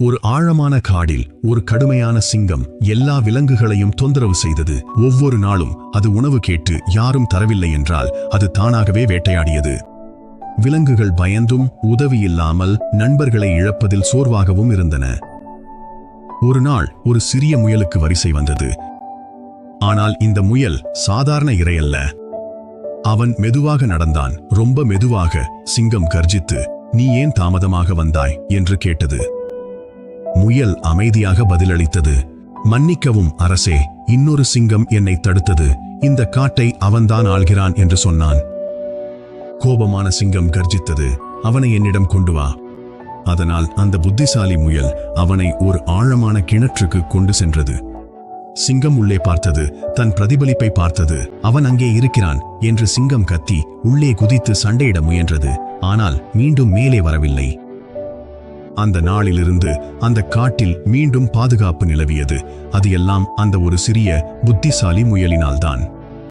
ஒரு ஆழமான காடில் ஒரு கடுமையான சிங்கம் எல்லா விலங்குகளையும் தொந்தரவு செய்தது. ஒவ்வொரு நாளும் அது உணவு கேட்டு யாரும் தரவில்லை என்றால் அது தானாகவே வேட்டையாடியது. விலங்குகள் பயந்தும் உதவி இல்லாமல் நண்பர்களை இழப்பதில் சோர்வாகவும் இருந்தன. ஒரு நாள் ஒரு சிறிய முயலுக்கு வரிசை வந்தது. ஆனால் இந்த முயல் சாதாரண இரையல்ல அவன் மெதுவாக நடந்தான். ரொம்ப மெதுவாக சிங்கம் கர்ஜித்து நீ ஏன் தாமதமாக வந்தாய்? என்று கேட்டது. முயல் அமைதியாக பதிலளித்தது. மன்னிக்கவும் அரசே இன்னொரு சிங்கம் என்னை தடுத்தது. இந்த காட்டை அவன்தான் ஆள்கிறான் என்று சொன்னான். கோபமான சிங்கம் கர்ஜித்தது. அவனை என்னிடம் கொண்டு வா. அதனால் அந்த புத்திசாலி முயல் அவனை ஒரு ஆழமான கிணற்றுக்கு கொண்டு சென்றது. சிங்கம் உள்ளே பார்த்தது. தன் பிரதிபலிப்பை பார்த்தது. அவன் அங்கே இருக்கிறான் என்று சிங்கம் கத்தி உள்ளே குதித்து சண்டையிட முயன்றது. ஆனால் மீண்டும் மேலே வரவில்லை. அந்த நாளிலிருந்து அந்த காட்டில் மீண்டும் பாதுகாப்பு நிலவியது. அது எல்லாம் அந்த ஒரு சிறிய புத்திசாலி முயலினால்தான்.